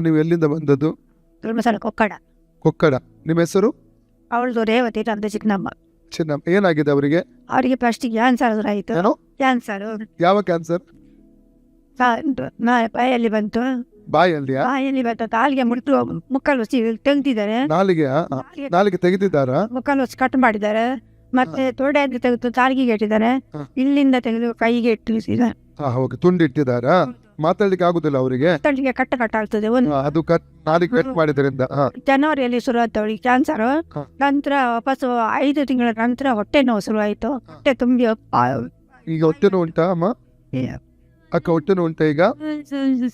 ನೀವು ಎಲ್ಲಿಂದ ಬಂದದ್ದು? ಧರ್ಮಸ್ಥಳ ಕೊಕ್ಕಡ. ಕೊಕ್ಕಡ. ನಿಮ್ಮ ಹೆಸರು? ಅವಳದು ರೇವತಿ ತಂದೆ ಚಿಕ್ಕನಮ್ಮ ಚಿನ್ನಮ್ಮ. ಏನಾಗಿದೆ ಅವರಿಗೆ? ಅವರಿಗೆ ಫಸ್ಟ್ ಕ್ಯಾನ್ಸರ್ ಆಯಿತು. ಏನೋ? ಕ್ಯಾನ್ಸರ್ ಯಾವ ಕ್ಯಾನ್ಸರ್ ಬಾಯಲ್ಲಿ ಬಂತು. ಬಾಯಲ್ಲಿಯಾ? ಬಾಯಲ್ಲಿ ಬಂತು. ಕಾಲಿಗೆ ಮುಟ್ಟು ಮುಕ್ಕಲು ಹೊಸಿ ತೆಗ್ದಿದ್ದಾರೆ. ನಾಲಿಗೆ ನಾಲಿಗೆ ತೆಗೆದಿದ್ದಾರಾ? ಮುಕ್ಕಲು ಹೊಸಿ ಕಟ್ ಮಾಡಿದ್ದಾರೆ. ಮತ್ತೆ ತೊಡೆ ಅಂತ ತೆಗೆದು ಕಾಲಿಗೆ ಇಟ್ಟಿದ್ದಾರೆ. ಹ. ಇಲ್ಲಿಂದ ತೆಗೆದು ಕೈಗೆ ಇಟ್ಟಿದ್ದಾರೆ. ಹಾ ಓಕೆ ತುಂಡಿಟ್ಟಿದ್ದಾರಾ? ಮಾತಾಡ್ಲಿಕ್ಕೆ ಆಗುದಿಲ್ಲ ಅವರಿಗೆ. ತಳಿಗೆ ಕಟ್ಟ ಆಗ್ತದೆ. ಒಂದು ಅದು ಕಟ್ ನಾಲಿಗೆ ಕಟ್ ಮಾಡಿದ್ರಿಂದ ಹಾ. ಜನವರಿಯಲ್ಲಿ ಶುರು ಆಯ್ತು ಅವಳಿಗೆ ಕ್ಯಾನ್ಸರ್ ನಂತರ ವಾಪಸ್ ಐದು ತಿಂಗಳ ನಂತರ ಹೊಟ್ಟೆ ನೋವು ಶುರು ಆಯ್ತು ಹೊಟ್ಟೆ ತುಂಬಿ ಆ, ಈಗ ಹೊಟ್ಟೆ ನೋವು ಉಂಟಾ ಅಮ್ಮ? ಅಕ್ಕ ಹೊಟ್ಟೆ ನೋವು ಉಂಟಾ ಈಗ?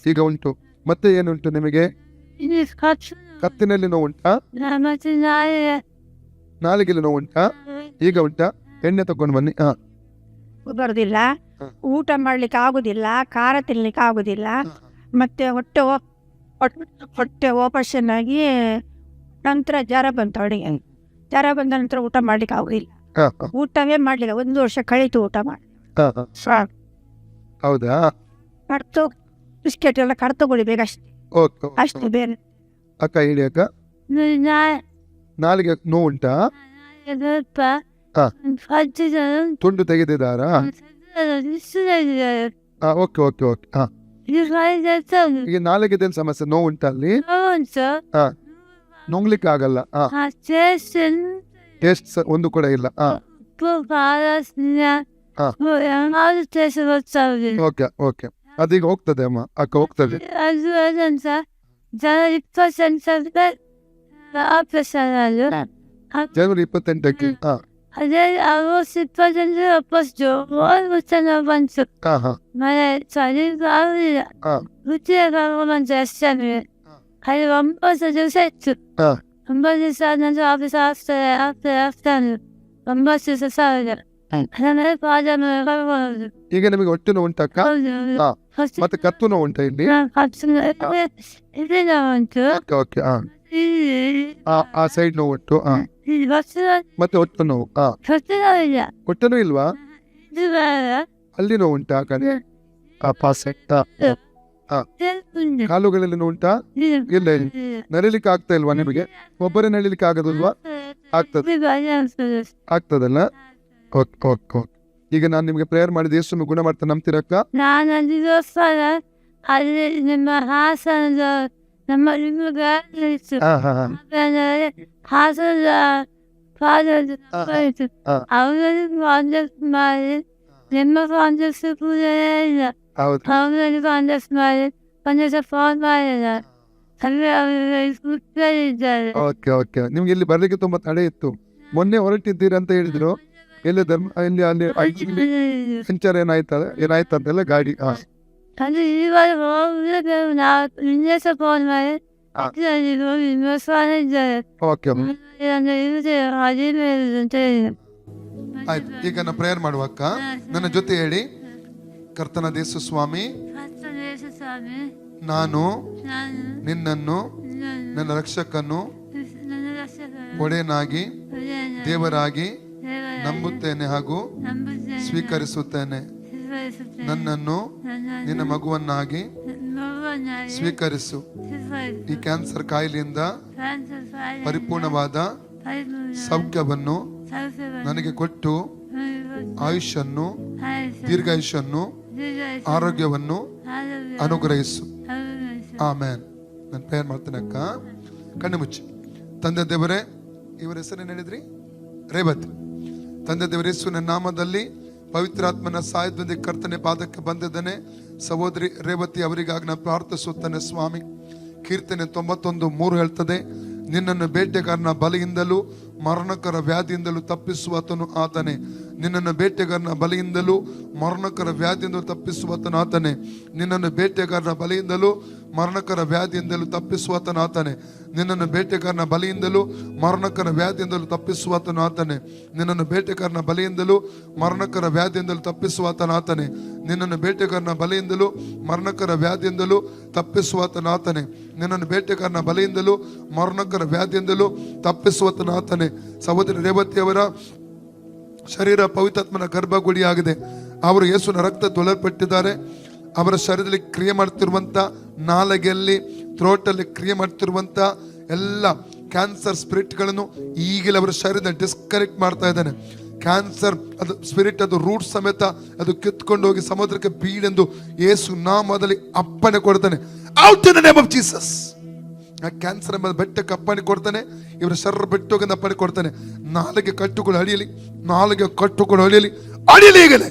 ಈಗ ಉಂಟು. ಮತ್ತೆ ಏನುಂಟು ನಿಮಗೆ? ಕತ್ತಿನಲ್ಲಿ ನೋವು ಉಂಟಾ? ನಾಲಿಗೆಲ್ಲಿ ನೋವು ಉಂಟಾ? ಈಗ ಉಂಟಾ? ಎಣ್ಣೆ ತಕೊಂಡು ಬನ್ನಿ ಹಾ. ಬರುದಿಲ್ಲ. ಊಟ ಮಾಡ್ಲಿಕ್ಕೆ ಆಗುದಿಲ್ಲ ಖಾರ ತಿನ್ಲಿಕ್ಕೆ ಆಗುದಿಲ್ಲ ಮತ್ತೆ ಹೊಟ್ಟೆ ಹೊಟ್ಟೆ ಆಪರೇಷನ್ ಆಗಿ ನಂತರ ಜ್ವರ ಬಂತು ಅಡುಗೆ. ಜ್ವರ ಬಂದ ನಂತರ ಊಟ ಮಾಡ್ಲಿಕ್ಕೆ ಆಗುದಿಲ್ಲ. ಊಟವೇ ಮಾಡ್ಲಿಲ್ಲ ಒಂದು ವರ್ಷ ಕಳೀತು ಊಟ ಮಾಡಿ. ಹೌದಾ? ಕಡ್ತು ಬಿಸ್ಕೆಟ್ ಎಲ್ಲ ಕಡ್ತು ಕುಡಿಬೇಕಷ್ಟೇ ಓಕೆ ಅಷ್ಟೇ ಬೇರೆ. ಅಕ್ಕ ಹೇಳಿ ಅಕ್ಕ. ನಾಲಿಗೆ ನೋವು ಉಂಟಾ? ಹಾ. ತುಂಡು ತೆಗೆದಿದ್ದಾರಾ? ಆ ಓಕೆ ಓಕೆ ಓಕೆ. ಹಾ. ಈಗ ನಾಲಿಗೆದೇನು ಸಮಸ್ಯೆ? ನೋವು ಉಂಟಾ ಅಲ್ಲಿ? ನುಂಗ್ಲಿಕ್ಕೆ ಆಗಲ್ಲ. ಟೆಸ್ಟ್ ಟೇಸ್ಟ್ ಒಂದು ಕೂಡ ಇಲ್ಲ. ಹಾ. ಹಾ. Okay okay. ಅದೀಗ ಹೋಗ್ತದೆ ಅಮ್ಮ. ಅಕ್ಕ ಹೋಗ್ತದೆ. ಜನವರಿ ಇಪ್ಪತ್ತೆಂಟಕ್ಕೆ ಆ ಜನವರಿ ಹಾ. ಹಾ ಮನೆ ಚಳಿಗಾಲ ಹಾ. ರುಚಿಯಾಗಲ್ಲ ಜಾಸ್ತಿ ಅಲ್ಲಿ ಒಂಬತ್ತು ದಿವಸ ಇತ್ತು ಹಾ. ಒಂಬತ್ತು ದಿವಸ ಆದ ನಂತರ ಆಫೀಸ್ ಆಗ್ತಾರೆ ಆಗ್ತಾರೆ ಆಗ್ತಾನೆ ಒಂಬತ್ತು ದಿವಸ ಸಾವಿರ ಆಮೇಲೆ ಪಾದ ಮೇಲೆ ಕರ್ಕೊಂಡು ಈಗ ನಿಮಗೆ ಹೊಟ್ಟೆ ನೋವು ಉಂಟಾ ಅಕ್ಕ ಹಾ. ಫಸ್ಟ್ ಮತ್ತೆ ಕತ್ತು ನೋವು ಉಂಟಾ ಇಲ್ಲಿ ಇದೆಲ್ಲ ಉಂಟು ಓಕೆ ಓಕೆ ಹಾ ಆ ಆ ಸೈಡ್ ನೋವು ಉಂಟು ಹಾ ವರ್ಷ ಮತ್ತೆ ಹೊಟ್ಟೆ ನೋವು. ಆ ಹೊಟ್ಟೆ ನೋವು ಇಲ್ವಾ ಅಲ್ಲಿ ನೋವು ಉಂಟಾ ಕಡೆ ಹಾ ಉಂಟು ಕಾಲುಗಳಲ್ಲಿ ಉಂಟಾ? ಇಲ್ಲ ನಡಿಲಿಕ್ಕೆ ಆಗ್ತಾ ಇಲ್ವಾ ನಿಮಗೆ? ಒಬ್ಬರೇ ನಡಿಲಿಕ್ಕೆ ಆಗೋದಿಲ್ವಾ? ಆಗ್ತದೆ. ಆಗ್ತದಲ್ಲ? Okay okay okay. ಈಗ ನಾನು ನಿಮಗೆ ಪ್ರೇಯರ್ ಮಾಡಿದ ಎಷ್ಟು ಗುಣ ಮಾಡ್ತಾ ನಂಬ್ತೀರಕ್ಕ ನಾನು ಅಲ್ಲಿ ನಿಮ್ಮ ಹಾಸನದ ನಮ್ಮ ನಿಮಗೆ. ಅವರಲ್ಲಿ ಕಾಂಟ್ಯಾಕ್ಟ್ ಮಾಡಿ ಇಲ್ಲ. ಹೌದು. ಅವರಲ್ಲಿ ಕಾಂಟ್ಯಾಕ್ಟ್ ಮಾಡಿ ಒಂದಿವಸ ಫೋನ್ ಮಾಡಿಲ್ಲ. ಅಂದ್ರೆ ಓಕೆ ಓಕೆ. ನಿಮ್ಗೆ ಇಲ್ಲಿ ಬರ್ಲಿಕ್ಕೆ ತುಂಬಾ ತಡೆ ಇತ್ತು. ಮೊನ್ನೆ ಹೊರಟಿದ್ದೀರಿ ಅಂತ ಹೇಳಿದ್ರು. ಎಲ್ಲಿ ಧರ್ಮ ಇಲ್ಲಿ ಅಲ್ಲಿ ಸಂಚಾರ ಏನಾಯ್ತದೆ? ಏನಾಯ್ತಂತೆಲ್ಲ ಗಾಡಿ ಹಾ ಅದು ಇವಾಗ ಹೋಗ್ಲಿಕ್ಕೆ ನಾವು ಸಹ ಫೋನ್ ಮಾಡಿ ಓಕೆ ಅಂದ್ರೆ ಆಯ್ತು ಈಗ ನಾನು ಪ್ರೇಯರ್ ಮಾಡುವಕ್ಕ ನನ್ನ ಜೊತೆ ಹೇಳಿ. ಕರ್ತನ ದೇಸು ಸ್ವಾಮಿ ನಾನು ನಾನು ನಿನ್ನನ್ನು ನನ್ನ ರಕ್ಷಕನು ಒಡೆಯನಾಗಿ ದೇವರಾಗಿ ನಂಬುತ್ತೇನೆ ಹಾಗೂ ಸ್ವೀಕರಿಸುತ್ತೇನೆ. ನನ್ನನ್ನು ನಿನ್ನ ಮಗುವನ್ನಾಗಿ ಸ್ವೀಕರಿಸು. ಈ ಕ್ಯಾನ್ಸರ್ ಕಾಯಿಲೆಯಿಂದ ಪರಿಪೂರ್ಣವಾದ ಪರಿಪೂರ್ಣ ಸೌಖ್ಯವನ್ನು ನನಗೆ ಕೊಟ್ಟು ಆಯುಷನ್ನು ದೀರ್ಘಾಯುಷನ್ನು ಆರೋಗ್ಯವನ್ನು ಅನುಗ್ರಹಿಸು. ಆಮೇನ್. ನಾನು ಪ್ರೇಯರ್ ಮಾಡ್ತೇನೆ ಅಕ್ಕ. ಕಣ್ಣು ಮುಚ್ಚಿ. ತಂದೆ ದೇವರೇ ಇವರ ಹೆಸರೇನು ಹೇಳಿದ್ರಿ? ರೇವತ್. ತಂದೆ ದೇವರ ನನ್ನ ನಾಮದಲ್ಲಿ ಪವಿತ್ರಾತ್ಮನ ಸಹಾಯದೊಂದಿಗೆ ಕರ್ತನೆ ಪಾದಕ್ಕೆ ಬಂದಿದ್ದಾನೆ. ಸಹೋದರಿ ರೇವತಿ ಅವರಿಗಾಗಿ ನಾನು ಪ್ರಾರ್ಥಿಸುತ್ತೇನೆ, ಸ್ವಾಮಿ. ಕೀರ್ತನೆ ತೊಂಬತ್ತೊಂದು ಮೂರು ಹೇಳ್ತದೆ, ನಿನ್ನನ್ನು ಬೇಟೆಗಾರನ ಬಲಿಯಿಂದಲೂ ಮರಣಕರ ವ್ಯಾಧಿಯಿಂದಲೂ ತಪ್ಪಿಸುವತನು ಆತನೇ. ನಿನ್ನನ್ನು ಬೇಟೆಗಾರನ ಬಲಿಯಿಂದಲೂ ಮರಣಕರ ವ್ಯಾಧಿಯಿಂದಲೂ ತಪ್ಪಿಸುವತನು ಆತನೇ. ನಿನ್ನನ್ನು ಬೇಟೆಗಾರನ ಬಲಿಯಿಂದಲೂ ಮರಣಕರ ವ್ಯಾಧಿಯಿಂದಲೂ ತಪ್ಪಿಸುವತನು ಆತನೆ. ನಿನ್ನನ್ನು ಬೇಟೆಗಾರನ ಬಲಿಯಿಂದಲೂ ಮರಣಕರ ವ್ಯಾಧಿಯಿಂದಲೂ ತಪ್ಪಿಸುವತನು ಆತನೆ. ನಿನ್ನನ್ನು ಬೇಟೆಗಾರನ ಬಲಿಯಿಂದಲೂ ಮರಣಕರ ವ್ಯಾಧಿಯಿಂದಲೂ ತಪ್ಪಿಸುವಾತನ ಆತನೆ. ನಿನ್ನನ್ನು ಬೇಟೆಗಾರನ ಬಲೆಯಿಂದಲೂ ಮರಣಕರ ವ್ಯಾಧಿಯಿಂದಲೂ ತಪ್ಪಿಸುವಾತನ ಆತನೆ. ನಿನ್ನನ್ನು ಬೇಟೆಗಾರನ ಬಲಿಯಿಂದಲೂ ಮರಣಕರ ವ್ಯಾಧಿಯಿಂದಲೂ ತಪ್ಪಿಸುವತನ ಆತನೆ. ಸಹೋದರಿ ರೇವತಿಯವರ ಶರೀರ ಪವಿತ್ರಾತ್ಮನ ಗರ್ಭಗುಡಿಯಾಗಿದೆ. ಅವರು ಯೇಸುನ ರಕ್ತ ತೊಳೆಯಲ್ಪಟ್ಟಿದ್ದಾರೆ ಅವರ ಶರೀರದಲ್ಲಿ ಕ್ರಿಯೆ ಮಾಡ್ತಿರುವಂಥ ನಾಲಗೆಯಲ್ಲಿ ಥ್ರೋಟಲ್ಲಿ ಕ್ರಿಯೆ ಮಾಡ್ತಿರುವಂಥ ಎಲ್ಲ ಕ್ಯಾನ್ಸರ್ ಸ್ಪಿರಿಟ್ಗಳನ್ನು ಈಗಲೇ ಅವರ ಶರೀರದ ಡಿಸ್ಕನೆಕ್ಟ್ ಮಾಡ್ತಾ ಇದ್ದಾನೆ. ಕ್ಯಾನ್ಸರ್ ಅದು ಸ್ಪಿರಿಟ್ ಅದು ರೂಟ್ ಸಮೇತ ಅದು ಕಿತ್ಕೊಂಡು ಹೋಗಿ ಸಮುದ್ರಕ್ಕೆ ಬೀಳೆಂದು ಯೇಸು ನಾಮದಲ್ಲಿ ಅಪ್ಪಣೆ ಕೊಡ್ತಾನೆ. ಔಟ್ ಇನ್ ಆಫ್ ಜೀಸಸ್ ಆ ಕ್ಯಾನ್ಸರ್ ಎಂಬ ಬೆಟ್ಟಕ್ಕೆ ಅಪ್ಪಣೆ ಕೊಡ್ತಾನೆ, ಇವರ ಶರೀರ ಬೆಟ್ಟೋಗಿಂದ ಅಪ್ಪಣೆ ಕೊಡ್ತಾನೆ. ನಾಲಿಗೆ ಕಟ್ಟುಗಳು ಅಡಿಯಲಿ ನಾಲಿಗೆ ಕಟ್ಟುಗಳು ಅಳಿಯಲಿ ಅಡಿಯಲಿ ಈಗಲೇ.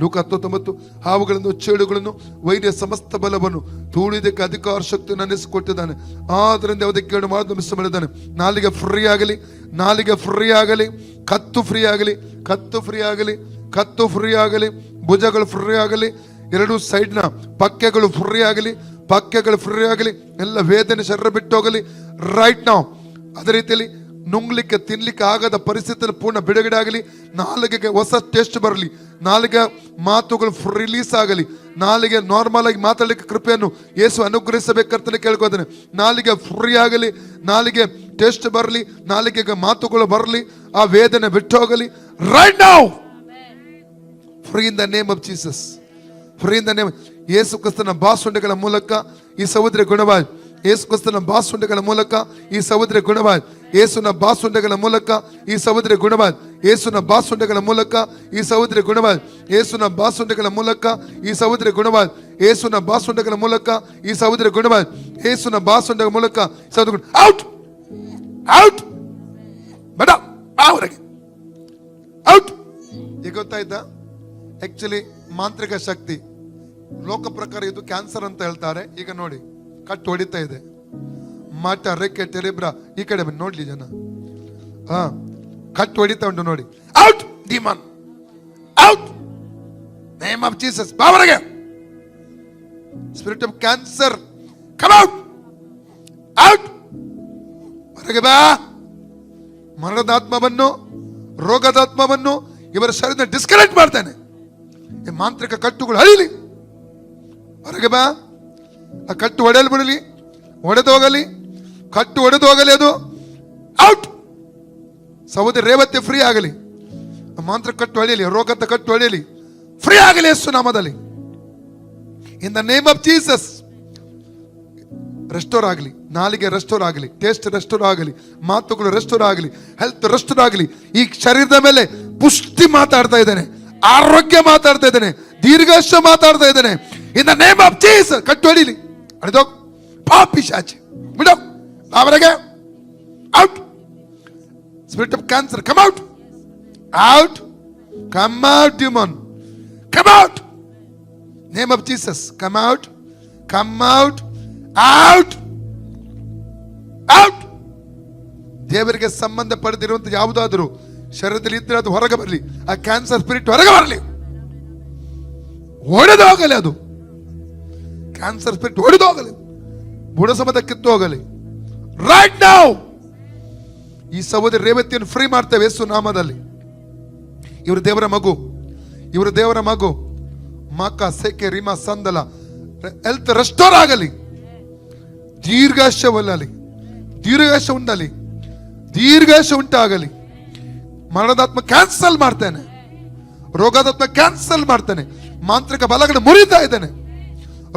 ಲೂಕ ಹತ್ತೊಂಬತ್ತು ಹಾವುಗಳನ್ನು, ಚೇಳುಗಳನ್ನು ವೈದ್ಯ ಸಮಸ್ತ ಬಲವನ್ನು ತೂಳಿದಕ್ಕೆ ಅಧಿಕಾರ ಶಕ್ತಿ ನಡೆಸಿಕೊಟ್ಟಿದ್ದಾನೆ ಆದ್ರಿಂದ ಅದಕ್ಕೆ ಕೇಳು ಮಿಸ್ ಮಾಡಿದ್ದಾನೆ ನಾಲಿಗೆ ಫ್ರೀ ಆಗಲಿ, ನಾಲಿಗೆ ಫ್ರೀ ಆಗಲಿ, ಕತ್ತು ಫ್ರೀ ಆಗಲಿ, ಕತ್ತು ಫ್ರೀ ಆಗಲಿ, ಕತ್ತು ಫ್ರೀ ಆಗಲಿ, ಭುಜಗಳು ಫ್ರೀ ಆಗಲಿ, ಎರಡು ಸೈಡ್ನ ಪಕ್ಕೆಗಳು ಫ್ರೀ ಆಗಲಿ, ಪಕ್ಕೆಗಳು ಫ್ರೀ ಆಗಲಿ, ಎಲ್ಲ ವೇದನೆ ಶರೀರ ಬಿಟ್ಟು ಹೋಗಲಿ. ರೈಟ್ ನಾವು ಅದೇ ರೀತಿಯಲ್ಲಿ ನುಂಗ್ಲಿಕ್ಕೆ, ತಿನ್ಲಿಕ್ಕೆ ಆಗದ ಪರಿಸ್ಥಿತಿಯಲ್ಲಿ ಪೂರ್ಣ ಬಿಡುಗಡೆ ಆಗಲಿ. ನಾಲಿಗೆಗೆ ಹೊಸ ಟೇಸ್ಟ್ ಬರಲಿ. ನಾಲಿಗೆ ಮಾತುಗಳು ರಿಲೀಸ್ ಆಗಲಿ. ನಾಲಿಗೆ ನಾರ್ಮಲ್ ಆಗಿ ಮಾತಾಡಲಿಕ್ಕೆ ಕೃಪೆಯನ್ನು ಏಸು ಅನುಗ್ರಹಿಸಬೇಕಂತಲೇ ಕೇಳ್ಕೊತಾನೆ ನಾಲಿಗೆ ಫ್ರೀ ಆಗಲಿ. ನಾಲಿಗೆ ಟೇಸ್ಟ್ ಬರಲಿ. ನಾಲಿಗೆಗೆ ಮಾತುಗಳು ಬರಲಿ. ಆ ವೇದನೆ ಬಿಟ್ಟು ಹೋಗಲಿ right now free in the name of Jesus free in the name ಏಸು ಕ್ರಿಸ್ತನ ಬಾಸುಂಡೆಗಳ ಮೂಲಕ ಈ ಸಹೋದರಿ ಗುಣವಾಯ್. ಏಸು ಕ್ರಿಸ್ತನ ಬಾಸುಂಡೆಗಳ ಮೂಲಕ ಈ ಸಹೋದರಿ ಗುಣವಾಯ್. ಯೇಸುನ ಬಾಸುಂಡೆಗಳ ಮೂಲಕ ಈ ಸಹೋದರಿ ಗುಣವಾದ ಯೇಸುನ ಬಾಸುಂಡೆಗಳ ಮೂಲಕ ಈ ಸಹೋದರಿ ಗುಣವಾದ ಯೇಸುನ ಬಾಸುಂಡೆಗಳ ಮೂಲಕ ಈ ಸಹೋದರಿ ಗುಣವಾದ ಯೇಸುನ ಬಾಸುಂಡೆಗಳ ಮೂಲಕ ಈ ಸಹೋದರಿ ಗುಣವಾದ ಯೇಸುನ ಬಾಸುಂಡೆಗಳ ಮೂಲಕ ಸಹೋದರ ಔಟ್ ಔಟ್ ಬೇಡ ಅವರಿಗೆ ಔಟ್ ಈಗ ಗೊತ್ತಾಯ್ತಾ ಆಕ್ಚುಲಿ ಮಾಂತ್ರಿಕ ಶಕ್ತಿ. ಲೋಕ ಪ್ರಕಾರ ಇದು ಕ್ಯಾನ್ಸರ್ ಅಂತ ಹೇಳ್ತಾರೆ. ಈಗ ನೋಡಿ, ಕಟ್ಟು ಹೊಡಿತಾ ಇದೆ. ಮಾಟ ರೆಕ್ಕೆ ತೆರೆಬ್ರ, ಈ ಕಡೆ ಬಂದು ನೋಡ್ಲಿ ಜನ. ಹಾ ಕಟ್ಟು ಹೊಡಿತಾ ಉಂಟು ನೋಡಿ. Out demon out name of Jesus ಬಾವರಗೆ. Spirit of cancer come out out ಹೊರಗೆ ಬಾ. ಮರಣದ ಆತ್ಮವನ್ನು, ರೋಗದ ಆತ್ಮವನ್ನು ಇವರ ಶರೀರ ಡಿಸ್ಕನೆಕ್ಟ್ ಮಾಡ್ತಾನೆ. ಈ ಮಾಂತ್ರಿಕ ಕಟ್ಟುಗಳು ಅಳಿಲಿ. ಹೊರಗೆ ಬಾ. ಆ ಕಟ್ಟು ಒಡೆಯಲು ಬಿಡಲಿ ಒಡೆದು ಹೋಗಲಿ. ಕಟ್ಟು ಒಡೆದು ಹೋಗಲಿ ಅದು. ಔಟ್ ಸಹೋದರಿ ರೇವತಿ ಫ್ರೀ ಆಗಲಿ. ಮಾಂತ್ರ ಕಟ್ಟು ಹೊಡೆಯಲಿ ರೋಗದ ಕಟ್ಟು ಹೊಡೆಯಲಿ ಫ್ರೀ ಆಗಲಿ ಯೇಸು ನಾಮದಲ್ಲಿ. In the name of Jesus restore ಆಗಲಿ. ನಾಲಿಗೆ ರೆಸ್ಟೋರ್ ಆಗಲಿ. ಟೇಸ್ಟ್ ರೆಸ್ಟೋರ್ ಆಗಲಿ. ಮಾತುಗಳು ರೆಸ್ಟೋರ್ ಆಗಲಿ. ಹೆಲ್ತ್ ರೆಸ್ಟೋರ್ ಆಗಲಿ. ಈ ಶರೀರದ ಮೇಲೆ ಪುಷ್ಟಿ ಮಾತಾಡ್ತಾ ಇದ್ದಾನೆ. ಆರೋಗ್ಯ ಮಾತಾಡ್ತಾ ಇದ್ದಾನೆ. ದೀರ್ಘಾಶ ಮಾತಾಡ್ತಾ ಇದ್ದಾನೆ. In the name of Jesus ಕಟ್ಟು ಹೊಡಿಲಿ ಪಾಪಿ ಶಾಚಿ. ಬಿಡೋ ಅವರಿಗೆ out spirit of cancer come out out come out demon come out name of Jesus come out come out out out ದೇವರಿಗೆ ಸಂಬಂಧ ಪಡೆದಿರುವಂತ ಯಾವುದಾದರೂ ಶರೀರದಲ್ಲಿ ಇದ್ರೆ ಅದು ಹೊರಗೆ ಬರಲಿ. ಆ ಕ್ಯಾನ್ಸರ್ ಸ್ಪಿರಿಟ್ ಹೊರಗೆ ಬರಲಿ. ಒಡೆದು ಹೋಗಲಿ ಅದು. ಕ್ಯಾನ್ಸರ್ ಸ್ಪಿರಿಟ್ ಒಡೆದು ಹೋಗಲಿ ಬುಡ ಕಿತ್ತು ಹೋಗಲಿ ರೈಟ್ ನೌ ಈ ಸಹೋದರಿ ರೇವತಿಯನ್ನು ಫ್ರೀ ಮಾಡ್ತೇವೆ ಯೇಸು ನಾಮದಲ್ಲಿ. ಇವರು ದೇವರ ಮಗು, ಇವರು ದೇವರ ಮಗು. ಮಕ್ಕ ಸೆಕೆ, ರಿಮಾ, ಸಂದಲ, ಹೆಲ್ತ್ ರೆಸ್ಟೋರ್ ಆಗಲಿ. ದೀರ್ಘಾಶ ಒಲ್ಲಲಿ ದೀರ್ಘಾಶ ಉಂಡಲಿ ದೀರ್ಘಾಶ ಉಂಟಾಗಲಿ. ಮರಣದಾತ್ಮ ಕ್ಯಾನ್ಸಲ್ ಮಾಡ್ತೇನೆ. ರೋಗದಾತ್ಮ ಕ್ಯಾನ್ಸಲ್ ಮಾಡ್ತೇನೆ. ಮಾಂತ್ರಿಕ ಬಲಗಳು ಮುರಿತಾ ಇದ್ದೇನೆ.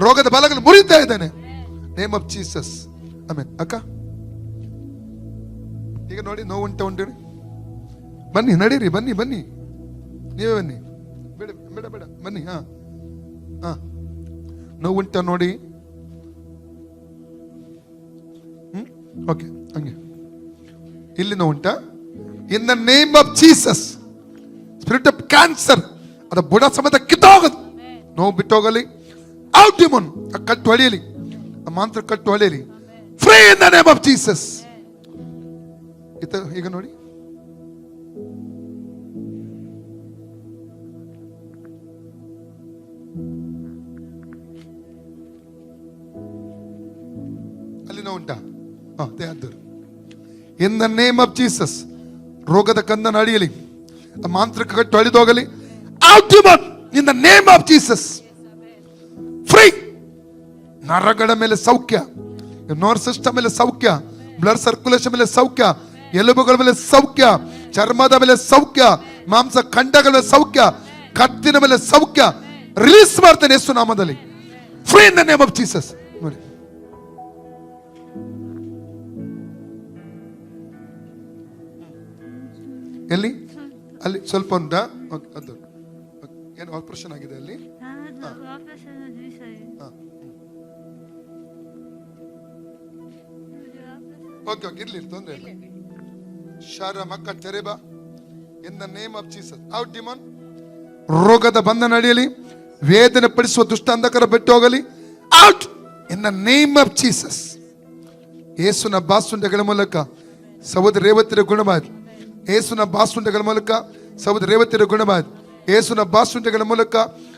ರೋಗದ ಬಲಗಳು ಮುರಿತಾ ಇದ್ದೇನೆ. ನೇಮ್ ಆಫ್ ಜೀಸಸ್ ಆಮೇಲೆ ಅಕ್ಕ? ಈಗ ನೋಡಿ ನೋವು ಉಂಟು. ಉಂಟು ಬನ್ನಿ ನಡೀರಿ ಬನ್ನಿ ಬನ್ನಿ. ನೀವೇ ಬನ್ನಿ. ಬೇಡ ಬೇಡ ಬೇಡ. ಬನ್ನಿ ಹಾ. ಹಾ. ನೋವು ಉಂಟ ನೋಡಿ. ಹ್ಮ್? ಓಕೆ ಹಂಗೆ. ಇಲ್ಲಿ ನೋವು ಉಂಟಾ in the name of Jesus spirit of cancer ಅದು ಬುಡ ಸಮೇತ ಕಿತ್ತೋಗದು. ನೋವು ಬಿಟ್ಟೋಗಲಿ. ಔಟ್ ಡಿಮನ್ ಆ ಕಟ್ಟು ಹೊಳೆಯಲಿ ಆ ಮಾಂತ್ರ ಕಟ್ಟು ಹೊಳೆಯಲಿ free in the name of Jesus ಇತ ಈಗ ನೋಡಿ. ಅಲ್ಲಿ ನೋವು ಉಂಟಾ? In the name of Jesus ರೋಗದ ಕಂದನ ಅಡಿಯಲಿ ಮಾಂತ್ರಿಕ ಕಟ್ಟು ಅಳಿದೋಗಲಿ in the name of Jesus free ನರಗಳ ಮೇಲೆ ಸೌಖ್ಯ ನರ್ವ್ ಸಿಸ್ಟಮ್ ಮೇಲೆ ಸೌಖ್ಯ ಬ್ಲಡ್ ಸರ್ಕ್ಯುಲೇಷನ್ ಮೇಲೆ ಸೌಖ್ಯ ಎಲುಬುಗಳ ಮೇಲೆ ಸೌಖ್ಯ ಚರ್ಮದ ಮೇಲೆ ಸೌಖ್ಯ ಮಾಂಸ ಖಂಡಗಳ ಮೇಲೆ ಸೌಖ್ಯ ಕತ್ತಿನ ಮೇಲೆ ಸೌಖ್ಯ. ರಿಲೀಸ್ ಮಾಡ್ತೇನೆ ಯೇಸು ನಾಮದಲ್ಲಿ. Free in the name of Jesus ನೋಡಿ. ಎಲ್ಲಿ? ಅಲ್ಲಿ ಸ್ವಲ್ಪ ಉಂಟಾ? ಅದು. ಏನು ಆಪರೇಷನ್ ಆಗಿದೆ ಅಲ್ಲಿ? ಓಕೆ ಓಕೆ ಇರ್ಲಿ ತೊಂದರೆ ಇಲ್ಲ. ಶಾರ ಮಕ್ಕ ತೆರೆಬ. In the name of Jesus out demon ರೋಗದ ಬಂಧನ ಅಡಿಯಲಿ ವೇದನೆ ಪಡಿಸುವ ದುಷ್ಟ ಅಂಧಕರ ಬಿಟ್ಟು ಹೋಗಲಿ. Out in the name of Jesus ಯೇಸುನ ಬಾಸುಂಡೆಗಳ ಮೂಲಕ ಸಹೋದರ ರೇವತಿರ ಗುಣವಾದ. ಯೇಸುನ ಬಾಸುಂಡೆಗಳ ಮೂಲಕ ಸಹೋದರ ರೇವತಿರ ಗುಣವಾದ. ಯೇಸುನ ಬಾಸುಂಡೆಗಳ ಮೂಲಕ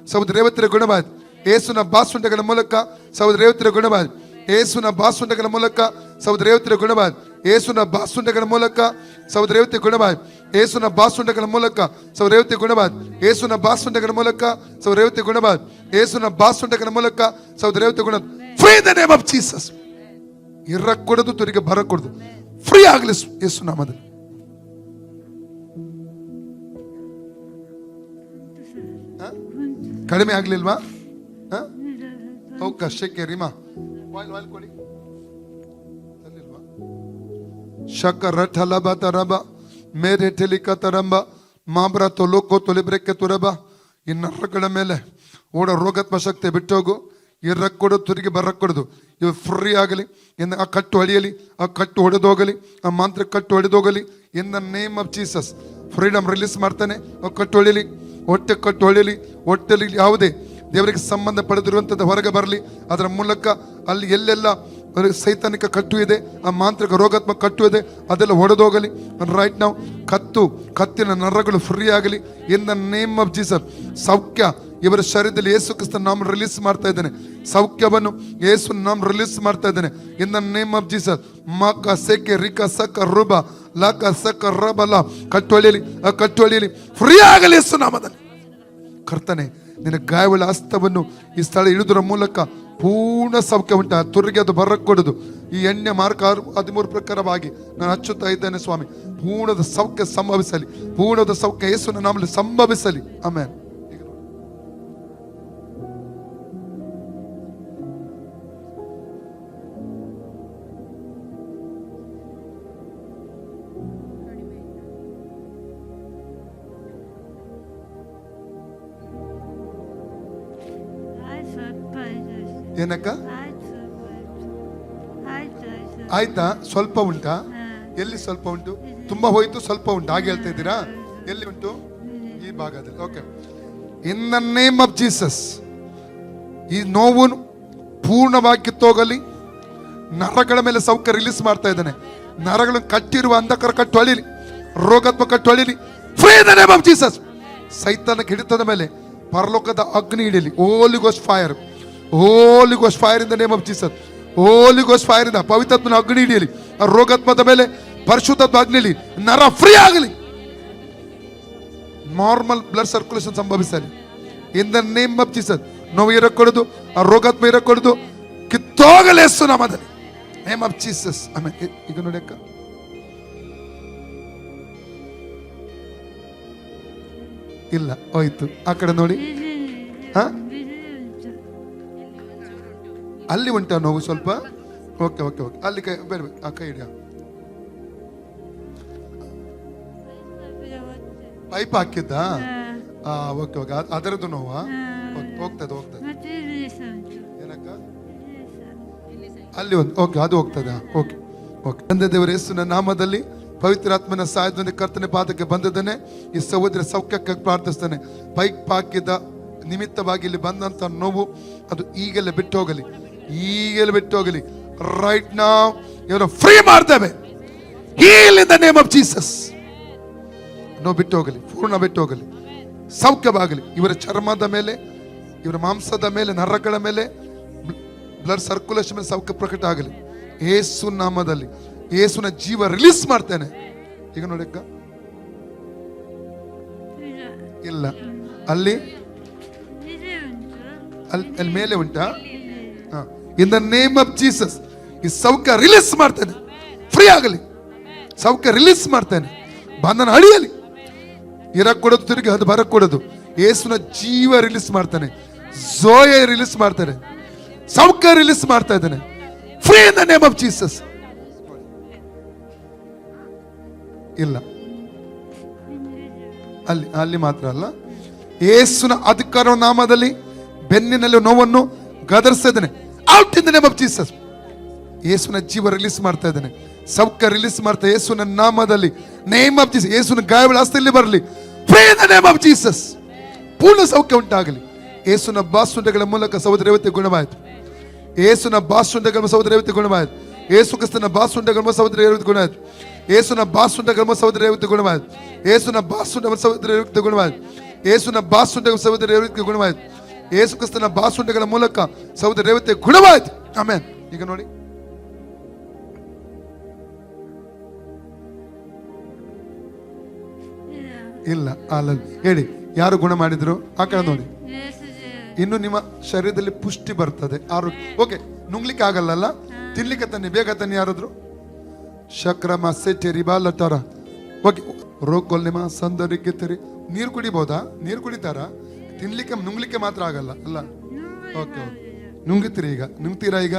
ಸಹೋದರ ರೇವತಿರ ಗುಣವಾದ. ಯೇಸುನ ಬಾಸುಂಡೆಗಳ ಮೂಲಕ ಸಹೋದರ ರೇವತಿರ ಗುಣವಾದ. ಯೇಸುನ ಬಾಸುಂಡೆಗಳ ಮೂಲಕ ಸಹೋದರ ರೇವತಿರ ಗುಣವಾದ. ಯೇಸುನ ಬಾಸುಂಡಗಳ ಮೂಲಕ ಸಹೋದರ ರೇವತಿ ಗುಣವಾಯ್ ಯೇಸುನ ಬಾಸುಂಡಗಳ ಮೂಲಕ ಸೌ ರೇವತಿ ಗುಣವಾದ ಯೇಸುನ ಬಾಸುಂಡಗಳ ಮೂಲಕ ಸೌ ರೇವತಿ ಗುಣವಾದ ಯೇಸುನ ಬಾಸುಂಡಗಳ ಮೂಲಕ ಸೌ ರೇವತಿ ಗುಣ free the name of Jesus ಇರಕ್ಕೂಡದು ತುರಿಗೆ ಬರಕೂಡದು. ಫ್ರೀ ಆಗಲಿ ಏಸು ನಾಮದಲ್ಲಿ? ಕಡಿಮೆ ಆಗ್ಲಿಲ್ವಾ? ಶೆಕೆ ರಿಮಾ ವಾಯ್ಲ್ ವಾಯ್ಲ್ ಕೊಡಿ? ಶಕ ರಠ ಲಬ ತರಬ ಮೇರೆ ಟೆಲಿಕ ತರಂಬ ಮಾಬ್ರ ತೊಲೋಕೋ ತೊಲಿಬ್ರೆಕ್ಕೆ ತುರಬ ಈ ನರಗಳ ಮೇಲೆ ಓಡ ರೋಗತ್ಮ ಶಕ್ತಿ ಬಿಟ್ಟೋಗು, ಇರಕ್ಕೊಡು, ತುರಿಗೆ ಕೊಡೋದು ಇವು ಫ್ರೀ ಆಗಲಿ, ಇನ್ನು ಆ ಕಟ್ಟು ಅಳಿಯಲಿ, ಆ ಕಟ್ಟು ಹೊಡೆದೋಗಲಿ, ಆ ಮಾಂತ್ರ ಕಟ್ಟು ಹೊಡೆದೋಗಲಿ. In the name of Jesus freedom release ಮಾಡ್ತಾನೆ. ಆ ಕಟ್ಟು ಹೊಳಿಲಿ ಹೊಟ್ಟೆ ಕಟ್ಟು ಹೊಳಿಲಿ ಹೊಟ್ಟೆಲಿ ಯಾವುದೇ ದೇವರಿಗೆ ಸಂಬಂಧ ಪಡೆದಿರುವಂಥದ್ದು ಹೊರಗೆ ಬರಲಿ. ಅದರ ಮೂಲಕ ಅಲ್ಲಿ ಎಲ್ಲೆಲ್ಲ ಅವ್ರಿಗೆ ಸೈತಾನಿಕ ಕಟ್ಟು ಇದೆ, ಆ ಮಾಂತ್ರಿಕ ರೋಗಾತ್ಮಕ ಕಟ್ಟು ಇದೆ, ಅದೆಲ್ಲ ಒಡೆದೋಗಲಿ ರೈಟ್ ನಾವು ಕತ್ತು, ಕತ್ತಿನ ನರಗಳು ಫ್ರೀ ಆಗಲಿ. In the name of Jesus ಸೌಖ್ಯ, ಇವರ ಶರೀರದಲ್ಲಿ ಯೇಸು ಕ್ರಿಸ್ತ ನಾಮ ರಿಲೀಸ್ ಮಾಡ್ತಾ ಇದ್ದೇನೆ. ಸೌಖ್ಯವನ್ನು ಯೇಸು ನಾಮ ರಿಲೀಸ್ ಮಾಡ್ತಾ ಇದ್ದೇನೆ. In the name of Jesus ಮಕ, ಸೆಕೆ, ರಿಕ, ಸಕ, ರುಬ, ಲಕ, ಸಕ, ರಬಲ ಕಟ್ಟೊಳಿಯಲಿ ಆ ಕಟ್ಟೊಳಿಯಲಿ ಫ್ರೀ ಆಗಲಿ ಯೇಸು ನಾಮದಲ್ಲಿ. ಕರ್ತನೆ ನಿನ್ನ ಗಾಯವುಳ್ಳ ಹಸ್ತವನ್ನು ಈ ಸ್ಥಳ ಇಳಿದ್ರ ಮೂಲಕ ಪೂರ್ಣ ಸೌಖ್ಯ ಉಂಟ. ತುರಿಗೆ ಅದು ಬರಕೊಡುದು ಈ ಎಣ್ಣೆ ಮಾರ್ಕ ಹದಿಮೂರು ಪ್ರಕಾರವಾಗಿ ನಾನು ಹಚ್ಚುತ್ತಾ ಇದ್ದೇನೆ ಸ್ವಾಮಿ. ಪೂರ್ಣದ ಸೌಖ್ಯ ಸಂಭವಿಸಲಿ. ಪೂರ್ಣದ ಸೌಖ್ಯ ಯೇಸುವಿನ ನಾಮಲ್ಲಿ ಸಂಭವಿಸಲಿ. ಆಮೇಲೆ ಏನಕ್ಕ ಆಯ್ತು ಸ್ವಲ್ಪ ಉಂಟಾ? ಎಲ್ಲಿ ಸ್ವಲ್ಪ ಉಂಟು? ತುಂಬಾ ಹೋಯ್ತು ಸ್ವಲ್ಪ ಉಂಟು. ಹಾಗೆ ಹೇಳ್ತಾ ಇದ್ದೀರಾ? ಎಲ್ಲಿ ಉಂಟು? ಈ ಭಾಗದಲ್ಲಿ. Okay in the name of Jesus ಈ ನೋವು ಪೂರ್ಣವಾಗಿ ಕಿತ್ತೋಗಲಿ. ನರಗಳ ಮೇಲೆ ಸೌಖ್ಯ ರಿಲೀಸ್ ಮಾಡ್ತಾ ಇದ್ದಾನೆ. ನರಗಳನ್ನು ಕಟ್ಟಿರುವ ಅಂಧಕರ ಕಟ್ಟು ಅಳಿಲಿ. ರೋಗಾತ್ಮಕ ಕಟ್ಟು ಅಳಿಲಿ. Free the name of Jesus ಸೈತಾನಕ್ಕೆ ಹಿಡಿತದ ಮೇಲೆ ಪರಲೋಕದ ಅಗ್ನಿ ಹಿಡಿಯಲಿ ಓಲಿಗೋಸ್ ಫೈರ್ ಓಲಿ ಗೋಸ್ ಫೈರ್ ಇಂದ name of Jesus Holi goes fire ಇಂದ ಪವಿತ್ರತ್ವನ ಅಗ್ನಿ ಹಿಡಿಯಲಿ ಆ ರೋಗಾತ್ಮದ ಮೇಲೆ ಪರಿಶುದ್ಧತ್ವ ಅಗ್ನಿಲಿ ನರ ಫ್ರೀ ಆಗಲಿ. Normal blood circulation ಸಂಭವಿಸಲಿ. In the name of Jesus ನೋವು ಇರಕೊಡುದು ಆ ರೋಗಾತ್ಮ ಇರಕೊಡುದು ಕಿತ್ತೋಗಲೇಸು ನಮ್ಮದಲ್ಲಿ ನೇಮ್ ಆಫ್ ಜೀಸಸ್ ಆಮೇಲೆ ಈಗ ನೋಡಿ ಅಕ್ಕ. ಇಲ್ಲ ಹೋಯ್ತು. ಆ ಕಡೆ ನೋಡಿ. ಹಾ? ಅಲ್ಲಿ ಉಂಟಾ ನೋವು ಸ್ವಲ್ಪ? Okay okay okay. ಅಲ್ಲಿ ಕೈ ಬೇರೆ ಆ ಕೈ ಹಿಡಿಯ. ಪೈಪ್ ಹಾಕಿದ್ದ? ಆ ಓಕೆ ಓಕೆ. ಅದ್- ಅದರದ್ದು ನೋವಾ? ಹೋಗ್ತದೆ ಹೋಗ್ತದೆ. ಏನಕ್ಕ? ಅಲ್ಲಿ ಒಂದು ಓಕೆ ಅದು ಹೋಗ್ತದ. Okay okay. ತಂದೆ ದೇವರ ಯೇಸುವಿನ ನಾಮದಲ್ಲಿ ಪವಿತ್ರಾತ್ಮನ ಸಹಾಯದಿಂದ ಕರ್ತನೆ ಪಾದಕ್ಕೆ ಬಂದಿದ್ದಾನೆ. ಈ ಸಹೋದರ ಸೌಖ್ಯಕ್ಕೆ ಪ್ರಾರ್ಥಿಸ್ತಾನೆ. ಪೈಪ್ ಹಾಕಿದ ನಿಮಿತ್ತವಾಗಿ ಇಲ್ಲಿ ಬಂದಂತ ನೋವು ಅದು ಈಗಲೇ ಬಿಟ್ಟು ಹೋಗಲಿ. ಈಗಲೇ ಬಿಟ್ಟು ಹೋಗಲಿ. ರೈಟ್ ನಾವು ಇವನು ಫ್ರೀ ಮಾಡ್ತೇವೆ. Heal in the name of Jesus ನೋವು ಬಿಟ್ಟು ಹೋಗಲಿ ಪೂರ್ಣ ಬಿಟ್ಟು ಹೋಗಲಿ. ಸೌಖ್ಯವಾಗಲಿ. ಇವರ ಚರ್ಮದ ಮೇಲೆ ಇವರ ಮಾಂಸದ ಮೇಲೆ ನರಗಳ ಮೇಲೆ ಬ್ಲಡ್ ಸರ್ಕ್ಯುಲೇಷನ್ ಮೇಲೆ ಸೌಖ್ಯ ಪ್ರಕಟ ಆಗಲಿ. ಏಸು ನಾಮದಲ್ಲಿ ಏಸುನ ಜೀವ ರಿಲೀಸ್ ಮಾಡ್ತೇನೆ. ಈಗ ನೋಡಕ್ಕ ಇಲ್ಲ. ಅಲ್ಲಿ ಅಲ್ಲಿ ಮೇಲೆ ಉಂಟಾ? In the name of Jesus ಈ ಸೌಖ್ಯ ರಿಲೀಸ್ ಮಾಡ್ತೇನೆ. ಫ್ರೀ ಆಗಲಿ. ಸೌಖ್ಯ ರಿಲೀಸ್ ಮಾಡ್ತೇನೆ. ಬಂಧನ ಅಳಿಯಲಿ. ಇರಕ್ಕೊಡೋದು ತಿರುಗಿ ಅದು ಬರಕ್ಕೊಡೋದು ಏಸುನ ಜೀವ ರಿಲೀಸ್ ಮಾಡ್ತಾನೆ. ಜೋಯ ರಿಲೀಸ್ ಮಾಡ್ತಾನೆ. ಸೌಖ್ಯ ರಿಲೀಸ್ ಮಾಡ್ತಾ ಇದ್ದಾನೆ. Free in the name of Jesus ಇಲ್ಲ. ಅಲ್ಲಿ ಅಲ್ಲಿ ಮಾತ್ರ ಅಲ್ಲ. ಯೇಸುನ ಅಧಿಕಾರ ನಾಮದಲ್ಲಿ ಬೆನ್ನಿನಲ್ಲಿ ನೋವನ್ನು ಗದರಿಸ್ತಾ out in the name of Jesus ಯೇಸುನ ಜೀವ ರಿಲೀಸ್ ಮಾಡ್ತಾ ಇದ್ದಾನೆ ಸೌಖ್ಯ ರಿಲೀಸ್ ಮಾಡ್ತಾ ಯೇಸುನ ನಾಮದಲ್ಲಿ ನೇಮ್ ಆಫ್ ಜೀಸಸ್ ಯೇಸುನ ಗಾಯಗಳ ಹಸ್ತದಲ್ಲಿ ಬರಲಿ free in the name of Jesus ಪೂರ್ಣ ಸೌಖ್ಯ ಉಂಟಾಗಲಿ ಯೇಸುನ ಬಾಸುಂಡೆಗಳ ಮೂಲಕ ಸಹೋದರ ರೇವತಿ ಗುಣವಾಯಿತು ಯೇಸುನ ಬಾಸುಂಡೆಗಳ ಸಹೋದರ ರೇವತಿ ಗುಣವಾಯಿತು ಯೇಸು ಕ್ರಿಸ್ತನ ಬಾಸುಂಡೆಗಳ ಸಹೋದರ ರೇವತಿ ಗುಣವಾಯಿತು ಯೇಸುನ ಬಾಸುಂಡೆಗಳ ಸಹೋದರ ರೇವತಿ ಗುಣವಾಯಿತು ಯೇಸುನ ಬಾಸುಂಡೆಗಳ ಸಹೋದರ ರೇವತಿ ಗುಣವಾಯಿತು ಯೇಸುನ ಬಾಸುಂಡೆಗಳ ಸಹೋದರ ರೇವತಿ ಗುಣವಾಯಿತು ಯೇಸು ಕ್ರಿಸ್ತನ ಬಾಸುಂಡೆಗಳ ಮೂಲಕ ಸೌದ ರೇವತೆ ಗುಣವಾಯಿತು. ಆಮೇಲೆ ಈಗ ನೋಡಿ. ಇಲ್ಲ ಅಲ್ಲ ಹೇಳಿ, ಯಾರು ಗುಣ ಮಾಡಿದ್ರು? ಆ ಕಡೆ ನೋಡಿ. ಇನ್ನು ನಿಮ್ಮ ಶರೀರದಲ್ಲಿ ಪುಷ್ಟಿ ಬರ್ತದೆ. ಆರೋಗ್ಯ ಓಕೆ, ನುಂಗ್ಲಿಕ್ಕೆ ಆಗಲ್ಲಲ್ಲ? ತಿನ್ಲಿಕ್ಕೆ ತನ್ನಿ, ಬೇಗ ತನ್ನಿ ಯಾರಾದ್ರು? ಶಕ್ರಮ ಮಸ್ಸೆ ಚೆರಿಬಾ ಓಕೆ ಓಕೆ ರೋಗೊಲ್ಲೆಮ ಸಂದರಿಗೆ ತೆರಿ. ನೀರು ಕುಡಿಬೋದಾ? ನೀರು ಕುಡಿತಾರ? ತಿನ್ಲಿಕ್ಕೆ ನುಂಗ್ಲಿಕ್ಕೆ ಮಾತ್ರ ಆಗಲ್ಲ ಅಲ್ಲ? ಓಕೆ ಓಕೆ ನುಂಗುತ್ತೀರಿ ಈಗ? ನುಂಗ್ತೀರಾ ಈಗ?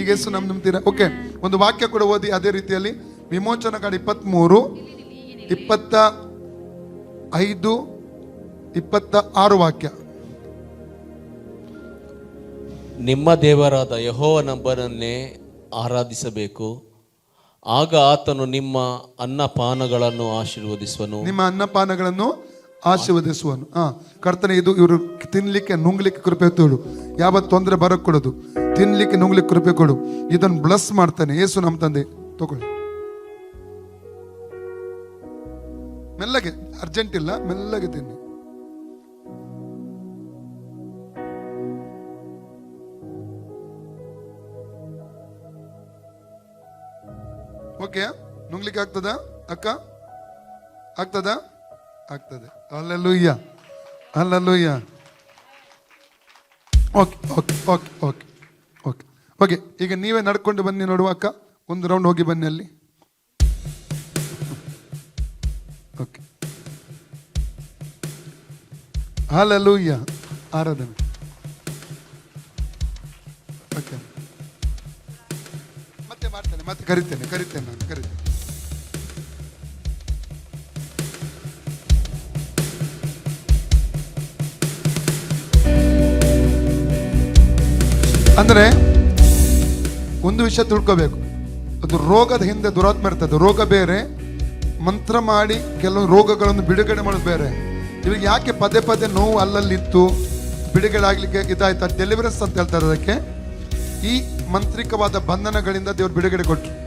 ಈಗ ಎಷ್ಟು ನಮ್ ನುಂಗ್ತೀರಾ? ಓಕೆ ಒಂದು ವಾಕ್ಯ ಕೂಡ ಓದಿ ಅದೇ ರೀತಿಯಲ್ಲಿ. ವಿಮೋಚನ ಕಾಡ ಇಪ್ಪತ್ತ್ಮೂರು ಇಪ್ಪತ್ತ ಐದು ಇಪ್ಪತ್ತ ಆರು ವಾಕ್ಯ. ನಿಮ್ಮ ದೇವರಾದ ಯಹೋವನೊಬ್ಬನನ್ನೇ ಆರಾಧಿಸಬೇಕು. ಆಗ ಆತನು ನಿಮ್ಮ ಅನ್ನಪಾನಗಳನ್ನು ಆಶೀರ್ವದಿಸುವನು. ನಿಮ್ಮ ಅನ್ನಪಾನಗಳನ್ನು ಆಶೀರ್ವದಿಸುವನು. ಹಾ ಕರ್ತನೆ, ಇದು ಇವರು ತಿನ್ಲಿಕ್ಕೆ ನುಂಗ್ಲಿಕ್ಕೆ ಕೃಪೆ ತೋಡು ಯಾವ ತೊಂದರೆ ಬರಕ್ ಕೊಡೋದು. ತಿನ್ಲಿಕ್ಕೆ ನುಂಗ್ಲಿಕ್ಕೆ ಕೃಪೆ ಕೊಡು. ಇದನ್ನು ಬ್ಲಸ್ ಮಾಡ್ತಾನೆ. ಏಸು ನಮ್ಮ ತಂದೆ. ತಗೊಳ್ಳಿ. ಮೆಲ್ಲಗೆ ಅರ್ಜೆಂಟ್ ಇಲ್ಲ. ಮೆಲ್ಲಗೆ ತಿನ್ನಿ. ಓಕೆ, ನುಂಗ್ಲಿಕ್ಕೆ ಆಗ್ತದ? ಅಕ್ಕ? ಆಗ್ತದ? ಆಗ್ತದೆ. ಅಲ್ಲೆಲ್ಲೂಯ್ಯ alleluia okay okay okay okay okay okay ಈಗ ನೀವೇ ನಡ್ಕೊಂಡು ಬನ್ನಿ ನೋಡುವ ಅಕ್ಕ. ಒಂದು ರೌಂಡ್ ಹೋಗಿ ಬನ್ನಿ ಅಲ್ಲಿ. ಓಕೆ ಅಲ್ಲೆಲ್ಲೂಯ್ಯ ಆರಾಧನೆ. ಓಕೆ ಮತ್ತೆ ಮಾಡ್ತೇನೆ, ಮತ್ತೆ ಕರಿತೇನೆ ಕರಿತೇನೆ ನಾನು, ಕರಿತೇನೆ. ಅಂದ್ರೆ ಒಂದು ವಿಷಯ ತಿಳ್ಕೋಬೇಕು. ಅದು ರೋಗದ ಹಿಂದೆ ದುರಾತ್ಮ ಇರ್ತದೆ. ರೋಗ ಬೇರೆ, ಮಂತ್ರ ಮಾಡಿ ಕೆಲವು ರೋಗಗಳನ್ನು ಬಿಡುಗಡೆ ಮಾಡೋದು ಬೇರೆ. ಇವ್ರಿಗೆ ಯಾಕೆ ಪದೇ ಪದೇ ನೋವು ಅಲ್ಲಲ್ಲಿತ್ತು ಬಿಡುಗಡೆ ಆಗ್ಲಿಕ್ಕೆ ಇದಾಯ್ತು ಡೆಲಿವರೆನ್ಸ್ ಅಂತ ಹೇಳ್ತಾರೆ ಅದಕ್ಕೆ ಈ ಮಂತ್ರಿಕವಾದ ಬಂಧನಗಳಿಂದ ದೇವರು ಬಿಡುಗಡೆ ಕೊಟ್ಟರು